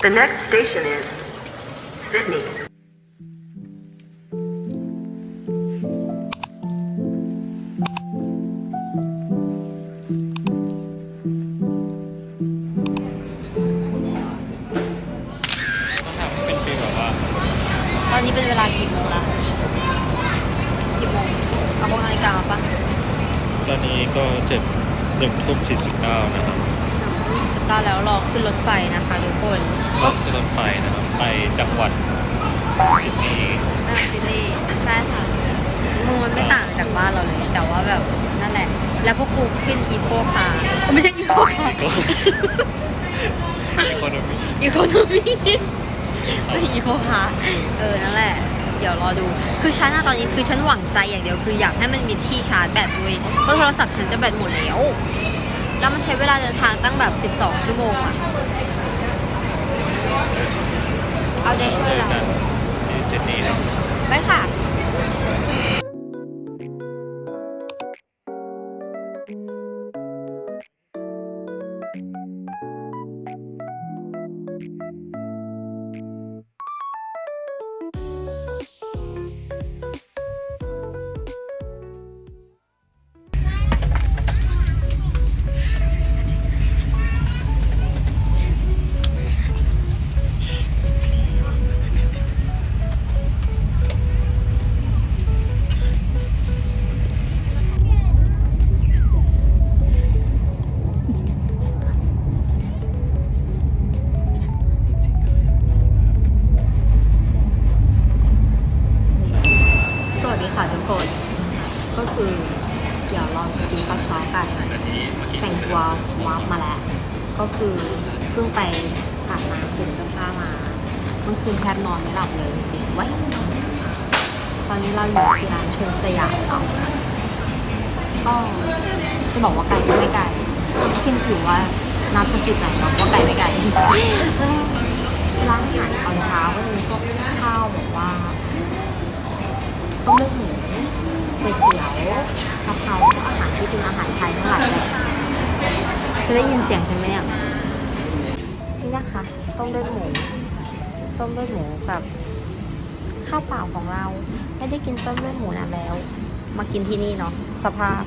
The next station is Sydney. แล้วพวกกูขึ้นอีโคคาร์ไม่ใช่อีโคคาร์ก็อีโคโนมีอีโคโนมีไม่อีโคคาร์เออนั่นแหละเดี๋ยวรอดู คือฉันอะตอนนี้คือฉันหวังใจอย่างเดียวคืออยากให้มันมีที่ชาร์จแบตด้วยเพราะโทรศัพท์ฉันจะแบตหมดแล้ว แล้วมันใช้เวลาเดินทางตั้งแบบ 12 ชั่วโมงอะเอาใจช่วเจยอเรากันที่ซิดนีย์นะไปค่ะ ก็คือเดี๋ยวเราจะกินข้าช้ากัน แต่งตัววับมาแล้ว ก็คือเพิ่งไปอาบน้ำเปลี่ยนเสื้อผ้ามาเมื่อคืนแทบนอนไม่หลับเลยจริงๆไว้ยตอนนี้เราอยู่ที่ร้านชนสยามเอาก็จะบอกว่าไกลก็ไม่ไกลขึ้นอยู่ว่านับจากจุดไหนเนาะว่าไกลไม่ไกลร้านอาหารตอนเช้าก็จะมีพวกข้าวแบบว่าต้มเลือดหมู ก๋วยเตี๋ยวกะเพราอาหารที่เป็นอาหารไทยทั้งหลายแหละจะได้ยินเสียงฉันไหมเนี่ยนี่นะคะต้มด้วยหมู ต้มด้วยหมูกับข้าวเปล่าของเรา ไม่ได้กินต้มด้วยหมูนานแล้ว มากินที่นี่เนาะสภาพ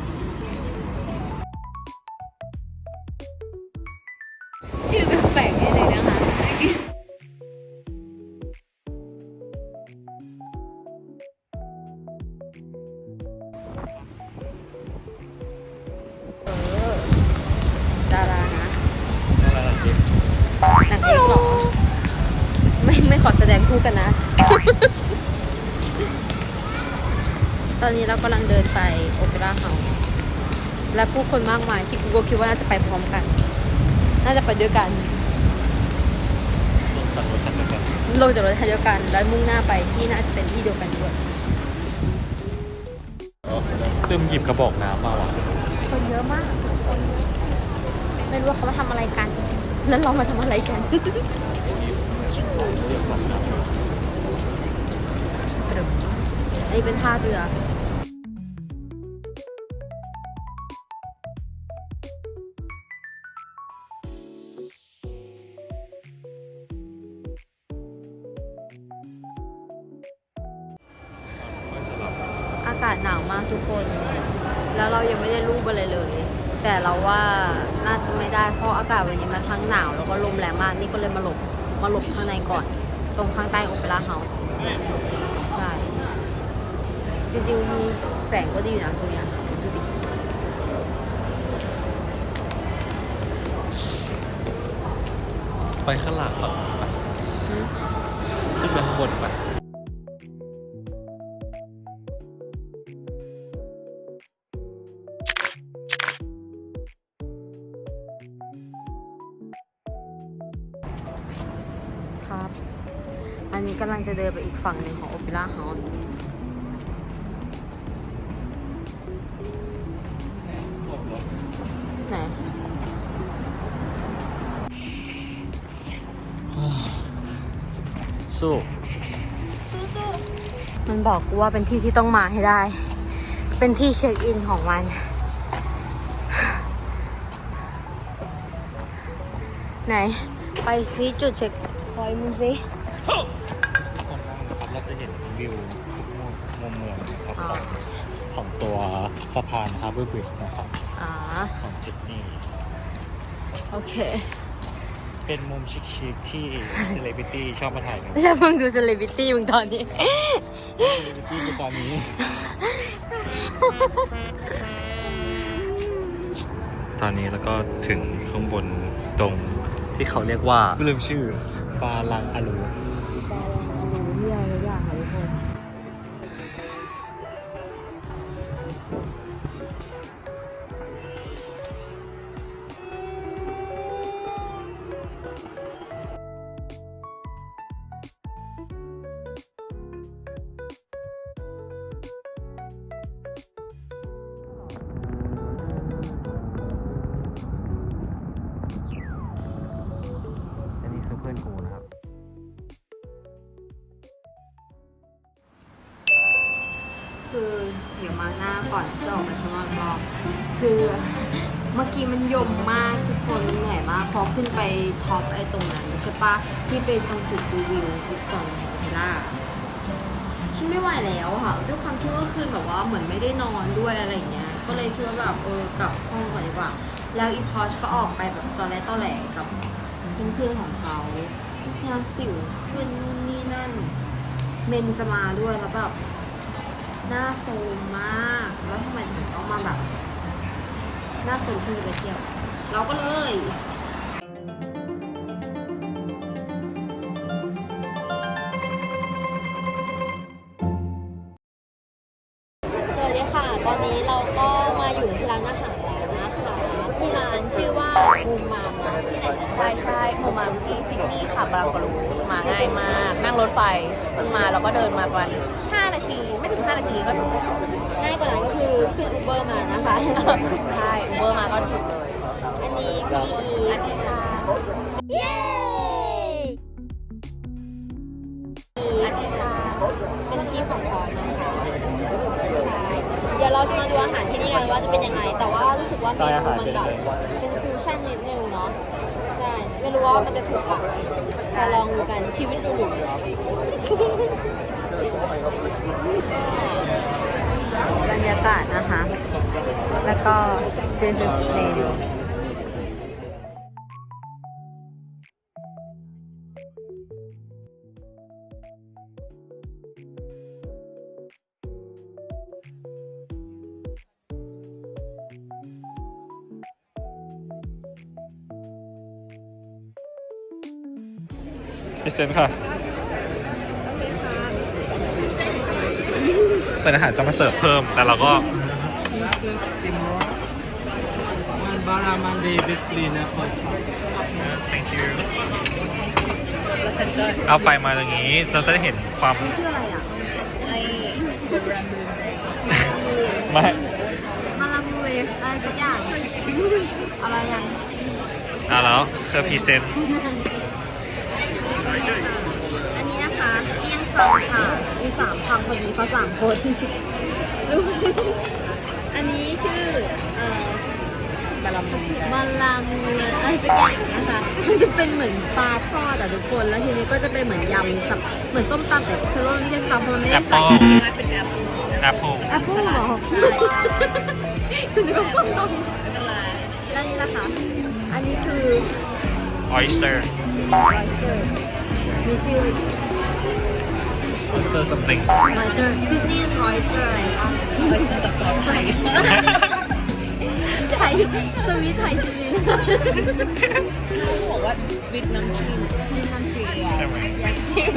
และผู้คนมากมายที่กูก็คิดว่าน่าจะไปพร้อมกัน น่าจะไปด้วยกันลงจากรถคันเดียวกันลงจากรถคันเดียวกัน แล้วมุ่งหน้าไปที่น่าจะเป็นที่เดียวกันด้วยลืมหยิบกระบอกน้ำมาว่ะคนเยอะมากทุกคนไม่รู้ว่าเขามาทำอะไรกัน แล้วเรามาทำอะไรกันอันนี้เป็นท่าเรืออ มากทุกคน แล้วเรายังไม่ได้รูปอะไรเลย แต่เราว่าน่าจะไม่ได้เพราะอากาศวันนี้มันทั้งหนาวแล้วก็ลมแรงมาก นี่ก็เลยมาหลบมาหลบข้างในก่อน ตรงข้างใต้โอเปร่าเฮาส์ใช่ จริงๆ แสงก็ดีอยู่นะตรงเนี้ยดูดิไปข้างหลังก่อนไปอืมขึ้นไปข้างบนไป ครับ อันนี้กำลังจะเดินไปอีกฝั่งหนึ่งของโอเปร่าเฮาส์ไหนสู้มันบอกกูว่าเป็นที่ที่ต้องมาให้ได้ เป็นที่เช็คอินของมัน ไหน ไปซิจุดเช็ค คอยมึงสิคนนั่งนะครับเราจะเห็นวิวทุกมุมมุมเมืองนะครับอ๋ขอองของตัวสะพานฮาร์เบอร์บริดจ์นะครับอ๋อของซิดนีย์โอเค เป็นมุมชิคๆที่เซเลบริตี้ชอบมาถ่ายกันแล้วมึงดูเซเลบริตี้มึงตอนนี้เซเลบริตี้คือตอนนี้ ตอนนี้แล้วก็ถึงข้างบนตรงที่เขาเรียกว่าลืมชื่อ ปลาลังอาลู ยมมากทุกคนเหนื่อยมากพอขึ้นไปท็อปไอ้ตรงนั้นใช่ปะที่เป็นตรงจุดดูวิวของเฮล่าฉันไม่ไหวแล้วค่ะด้วยความที่ว่าคืนแบบว่าเหมือนไม่ได้นอนด้วยอะไรอย่างเงี้ย ก็เลยคิดว่าแบบเออกลับห้องก่อนดีกว่า แล้วอีพอชก็ออกไปแบบตอนแรกตอนแหลกับเพื่อนๆของเขาเนี่ยสิวขึ้นนี่นั่น เมนจะมาด้วยแล้วแบบหน้าโซมมาก แล้วทำไมถึงต้องมาแบบ น้าโซมช่วยไปเที่ยว เราก็เลยสวัสดีค่ะตอนนี้เราก็มาอยู่ที่ร้านอาหารแล้วนะคะที่ร้านชื่อว่ามูมามนะที่ไหนใช่ใช่โมมาที่ซิดนีย์ค่ะบางกะลูมาง่ายมาก นั่งรถไฟขึ้นมาแล้วก็เดินมาประมาณ5นาที ไม่ถึง 5 นาทีก็ถึงายกว่านั้นก็คือขึ้นอูเบอร์มานะคะ ใช่อูเบอร์มาก็ถึงเลยอันนี้มีอันนี้ค่ะเย้อันนี้ค่ะเป็นที่ของพรนะคะใช่เดี๋ยวเราจะมาดูอาหารที่นี่กันว่าจะเป็นยังไง แต่ว่ารู้สึกว่าเมนูมันแบบเป็นฟิวชั่นนิดนึงเนาะใช่ไม่รู้ว่ามันจะถูกปากไหมแต่ลองดูกันชีวิตดู บรรยากาศนะคะ แล้วก็ business menu พิเศษค่ะ เป็นอาหารจะมาเสิร์ฟเพิ่ม แต่เราก็ One barramundi with cleaner croissant. thank you แล้วฉันก็เอาไฟมาตรงนี้เราจะได้เห็นความชื่ออะไรอะไอ้ไม่มาลามูเวฟอะไรสักอย่างอะไรยังเอาแล้วเธอพรีเซนต์ เมี่ยงคำค่ะ มีสามคำพอดีเพราะสามคนรู้อันนี้ชื่อ เอ่อบาลามูมาลามูอะไรสักอย่างนะคะมันจะเป็นเหมือนปลาทอดอะทุกคน แล้วทีนี้ก็จะเป็นเหมือนยำสับเหมือนส้มตำแต่ชะโลมไม่ใช่ตำเพราะมันไม่แอได้ปใส่เปิลเป็นแอปแอปเปิลแอปเปิ้ลเหรอคือนึกว่าส้มตำแล้วนี่นะคะ อันนี้คือออยส เตอร์ oyster มีชื่อออยสเตอร์ something oyster Disney oyster อะไรวะไปตัดซอสไทยไทยสวิตไทยชีวิตเขาบอกว่าวิทน้ำชิมมีน้ำชีใช่ไหมชิม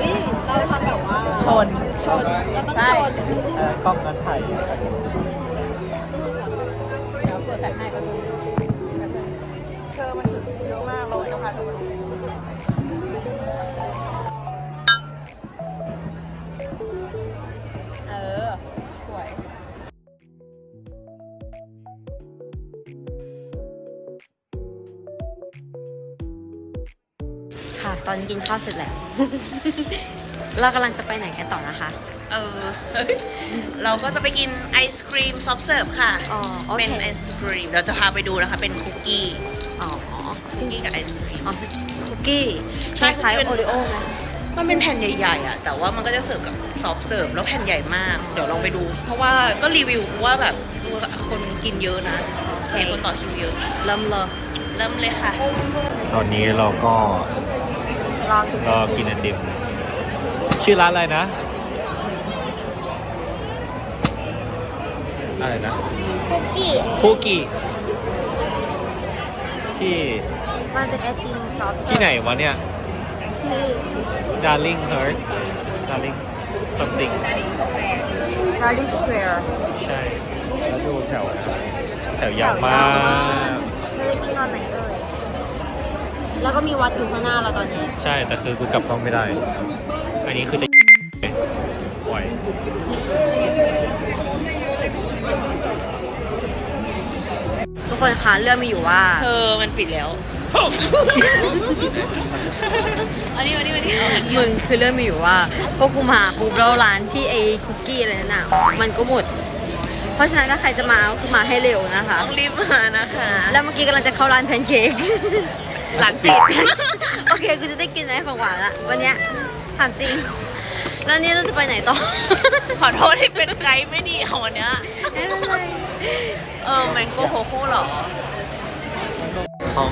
นี่เราทำแบบว่าชนชนเราต้องใช่ชนเอ่อกล้องนั้นถ่าย ตอนนี้กินข้าวเสร็จแล้ว เรากำลังจะไปไหนกันต่อนะคะ เออ เราก็จะไปกินไอศครีมซอฟต์เสิร์ฟค่ะ อ๋อโอเค เป็นไอศครีม เราจะพาไปดูนะคะ เป็นคุกกี้อ๋อจริงกี้กับไอศครีม อ๋อคุกกี้ใช่คล้ายคุกกี้ๆโอเป็นริโอไหมมันเป็นแผ่นใหญ่ๆอะ แต่ว่ามันก็จะเสิร์ฟกับซอฟต์เสิร์ฟแล้วแผ่นใหญ่มาก เดี๋ยวลองไปดู เพราะว่าก็รีวิวว่าแบบดูคนกินเยอะนะเห็นคนต่อคิวเยอะ เริ่มเลย เริ่มเลยค่ะ ตอนนี้เราก็ รอกินรอกินไอติมชื่อร้านอะไรนะ อะไรนะคุกกี้คุกกี้ที่มันเป็นไอติมซอฟต์ที่ไหนวะเนี่ย ที่ Darling Heart Darling something การ์ลิสแควร์ใช่ แล้วดูแถวแถวยาวมาก แล้วก็มีวัดอยู่ข้างหน้าเราตอนนี้ ใช่แต่คือกูกลับกล้องไม่ได้ อันนี้คือจะปล่อยทุกคนคะเรื่องมีอยู่ว่า เธอมันปิดแล้ว อันนี้อันนี้อันนี้เอาอันนี้มึงคือเรื่องมีอยู่ว่าพวกกูมาปุ๊บแล้วร้านที่ไอ้คุกกี้อะไรนั่นน่ะมันก็หมด เพราะฉะนั้นถ้าใครจะมาก็คือมาให้เร็วนะคะ ต้องรีบมานะคะ แล้วเมื่อกี้กำลังจะเข้าร้านแพนเค้ก ร้านปิด โอเคกูจะได้กินไหมของหวานละวันเนี้ยถามจริง แล้วนี่เราจะไปไหนต่อ ขอโทษที่เป็นไกด์ไม่ดีของวันเนี้ยไม่เป็นไรเออแมงโก้โคโค่เหรอ ห้อง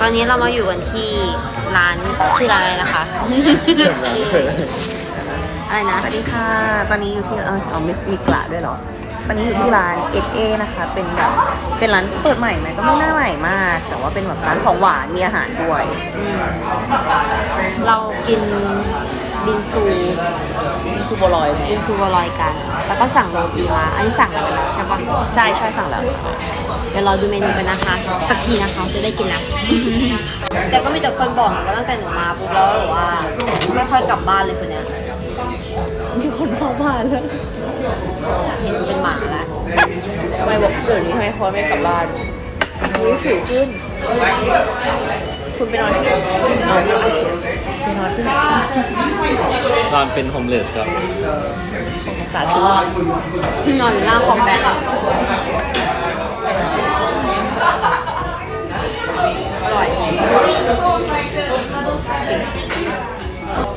ตอนนี้เรามาอยู่กันที่ร้านชื่อร้านอะไรนะคะ อะไรนะ สวัสดีค่ะ ตอนนี้อยู่ที่เอออ๋อมิสมิกละด้วยเหรอ ตอนนี้อยู่ที่ร้าน XA นะคะ เป็นแบบเป็นร้านเปิดใหม่ไหมก็ไม่น่าใหม่มาก แต่ว่าเป็นแบบร้านของหวานมีอาหารด้วยเรากินบินซูซูโบลอยบินซูบอลอยกัน แล้วก็สั่งโรตีมา อันนี้สั่งแล้วนะใช่ปะใช่ใช่สั่งแล้วเดี๋ยวเราดูเมนูกันนะคะ สักทีนะคะจะได้กินแล้วแต่ก็มีแต่คนบอกหนูว่าตั้งแต่หนูมาปุ๊บแล้วแบบว่าไม่ค่อยกลับบ้านเลยคนเนี้ยมีคนเข้า บ้านแล้วเห็นเป็นหมาแล้วไม่บอกเดี๋ยวนี้ให้พอไม่กลับบ้านรู้สึกขึ้น คุณไปนอนที่ไหนไปนอนที่ไหนนอนเป็นโฮมเลสครับสาธุนอนอยู่หน้าคอมแบงค์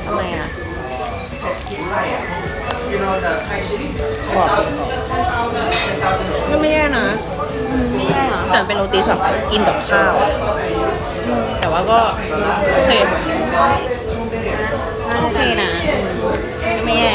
ทำไมอะ ก็ไม่แย่นะไม่ใช่เหรอแต่เป็นโรตีสำหรับกินกับข้าว แต่ว่าก็โอเคโอเคนะ ไม่แย่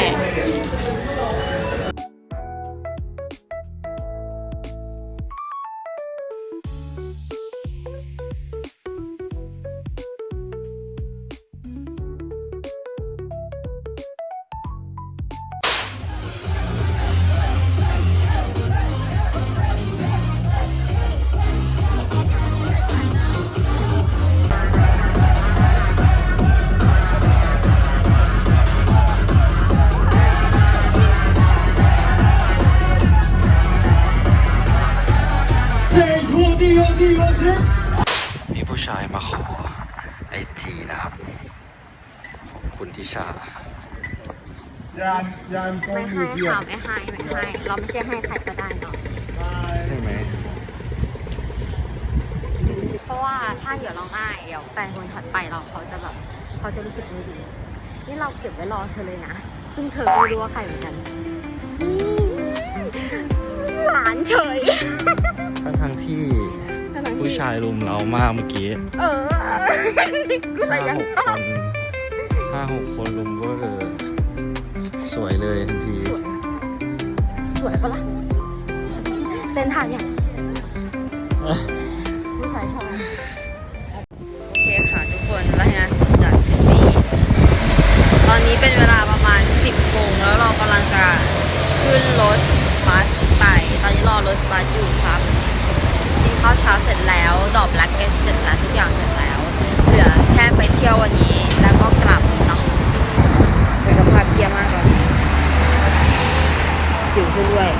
มีผู้ชายมาขอไอจีนะครับคุณทิชาไม่ให้ค่ะไม่ให้ไม่ให้เราไม่ใช่ให้ใครก็ได้เนาะใช่ไหม เพราะว่าถ้าเดี๋ยวเราให้เดี๋ยวแฟนคนถัดไปเราเขาจะแบบเขาจะรู้สึกไม่ดี นี่เราเก็บไว้รอเธอเลยนะ ซึ่งเธอก็ไม่รู้ว่าใครเหมือนกันหลานเฉยทั้งทงๆ ที่ผู้ชายรุมเรามากเมื่อกี้เอออะไรห้ายังหกคนห้าหกคนรุมเวอร์สวยเลยทันที สวยปะล่ะเต้นทานยังผู้ชายชอบโอเคค่ะทุกคนรายงานสดจากซิดนีย์ตอนนี้เป็นเวลาประมาณ 10โมงแล้วเรากำลังจะขึ้นรถบัสไป ตอนนี้รอรถบัสอยู่ครับกิน ข้าวเช้าเสร็จแล้ว ดอบแล็กเกสเสร็จแล้วทุกอย่างเสร็จแล้ว เหลือแค่ไปเที่ยววันนี้แล้วก็กลับเนาะสุขภาพเยี่ยมมากตอนนี้สิวขึ้นด้วย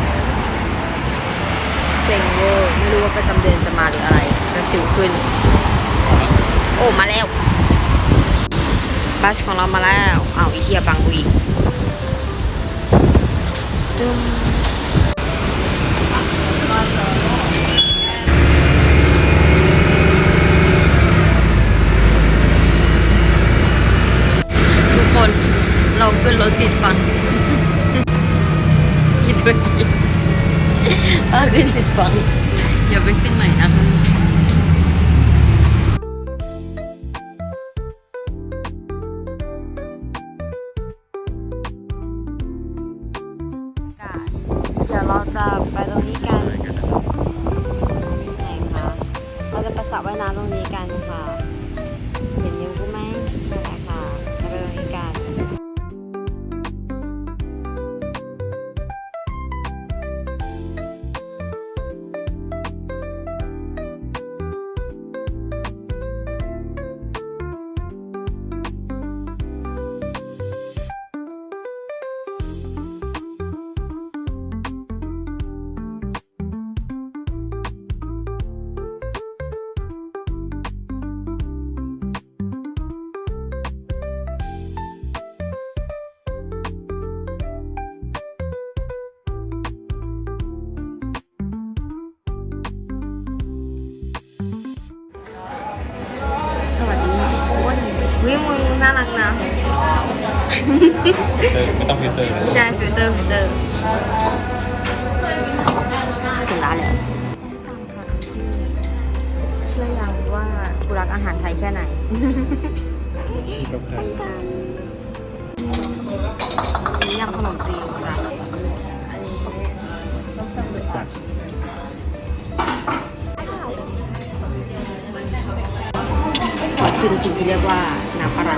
เซ็งเวอร์ไม่รู้ว่าประจำเดือนจะมาหรืออะไรแต่สิวขึ้น โอ้มาแล้วบัสของเรามาแล้วเอาอีเทียบังวีตึม เราขึ้นรถผิดฟังอีตัวนี้ป้าขึ้นผิดฟังอย่าไปขึ้นใหม่นะคะเดี๋ยวเราจะไปตรงนี้กันไหนคะเราจะไปสระว่ายน้ำตรงนี้กันค่ะ น่ารักนะ ไม่ต้องฟิลเตอร์นะใช่ฟิลเตอร์ฟิลเตอร์ถึงร้านแล้วเชื่อยังว่ากูรักอาหารไทยแค่ไหนกับใครอันนี้ยำขนมจีนจ้ะอันนี้ต้องสั่งเลยค่ะขอชิมสิ่งที่เรียกว่า น้ำปลาร้า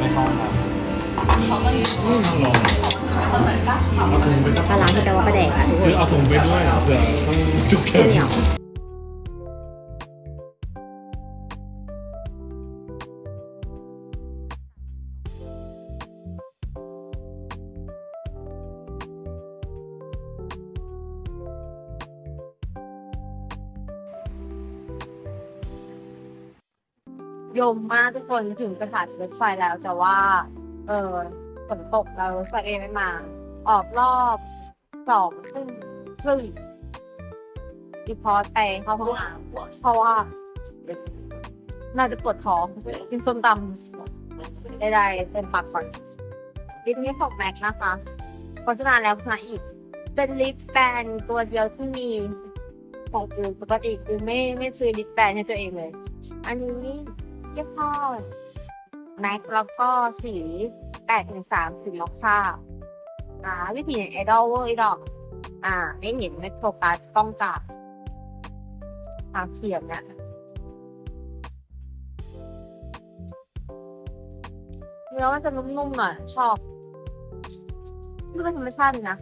ไม่เข้ามาอืมเอาถุงไปสักปลาร้าที่แปลว่าปลาแดกอะทุกคซื้อนเอาถุงไปด้วยเผื่อต้องจุกเฉิข้าวนเหนียว ยมมากทุกคนถึงสถานีรถไฟแล้ว แต่ว่า เออฝนตกแล้วรถไฟเองไม่มา ออกรอบสองครึ่งครึ่งรีพอร์ตไปเข้าห้องน้ำเพราะว่า น่าจะปวดท้องกินส้มตำได้ๆเต็มปากก่อนลิปนี้ของแม็กนะคะโฆษณาแล้วโฆษณาอีก เป็นลิปแบนตัวเดียวที่มีของกูปกติกูไม่ไม่ซื้อลิปแบนให้ตัวเองเลย อันนี้ ยี่ห้อแม็กแล้วก็สีแปดถึงสามสีล็อกค่าอ่าวิธีไอดอลเวอร์ไอดอกอ่า ไม่เห็นไม่โฟกัสต้องกับทาเขียมเนี่ยเนื้อมันจะนุ่มๆหน่อยชอบนี่เป็นธรรมชาตินะ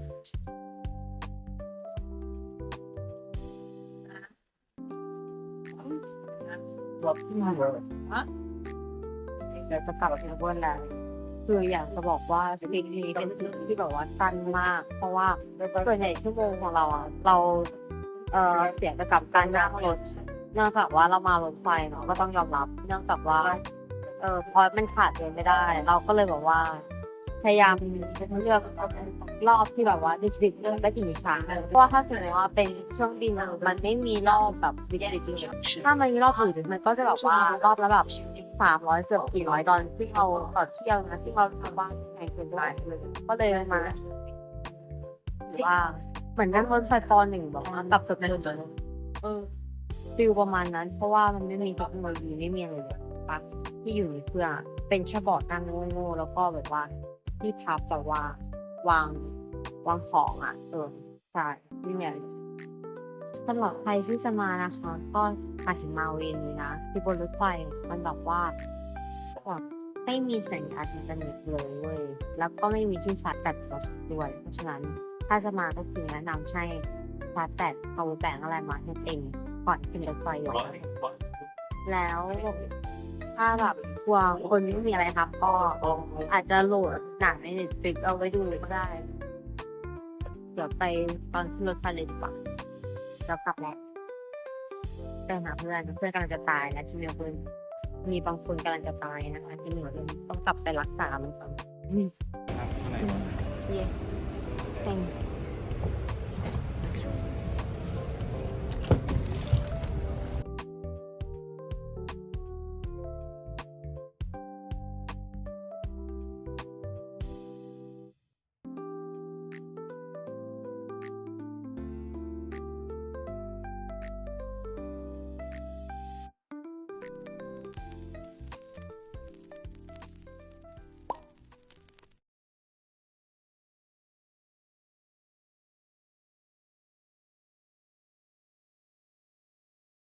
รถที่มาเลยเดี๋ยวจะกลับมาเป็นเพื่อนแล้วคืออยากจะบอกว่าทริปนี้เป็นทริปที่แบบว่าสั้นมาก เพราะว่าส่วนใหญ่ชั่วโมงของเราอะเราเออเสียไปกับการนั่งรถเนื่องจากว่าเรามารถไฟเนาะก็ต้องยอมรับ เนื่องจากว่าเออพอมันขาดเลยไม่ได้ เราก็เลยแบบว่า พยายามเลือกรอบที่แบบว่าดิบๆเรื่องได้ถึงช้าเพราะว่าถ้าสมมติว่าเป็นช่วงดินมันไม่มีรอบแบบดิบๆถ้ามันมีรอบอื่นมันก็จะแบบว่ารอบละแบบสามร้อยเกือบสี่ร้อยตอนที่เราต่อเที่ยวนะที่เราทำบ้าแพงเกินไปเลยก็เลยมาว่าเหมือนนั่งรถไฟปอหนึ่งแบบว่ากับสุดในจนเออฟิลประมาณนั้น เพราะว่ามันไม่มีเทคโนโลยีไม่มีอะไรเลยปั๊บที่อยู่ในเครื่องเป็นแค่บอร์ดนั่งโง่ๆแล้วก็แบบว่า ที่พับแบบว่าวางวางของอะ เออใช่นี่ไงสำหรับใครที่จะมานะคะ ก็มาถึงมาเวนี้นะที่บนรถไฟมันแบบว่าแบบไม่มีสัญญาณอินเทอร์เน็ตเลยเว้ยแล้วก็ไม่มีที่ชาร์จแบตโทรศัพท์ด้วย เพราะฉะนั้นถ้าจะมาก็คือแนะนำให้ชาร์จแบตเอาแบงอะไรมาให้เองก่อนขึ้นรถไฟอยู่แล้ว ถ้าแบบกลัวคนไม่มีอะไรครับ ก็อาจจะโหลดหนังในเน็ตฟลิกเอาไว้ดูก็ได้ เดี๋ยวไปตอนขึ้นรถไฟเลยดีกว่าแล้วกลับแล้วไปหาเพื่อนเพื่อนกำลังจะตายและที่มีคนมีบางคนกำลังจะตายนะคะที่เหนือต้องกลับไปรักษามันก่อนอืมครับข้างใน yeah thanks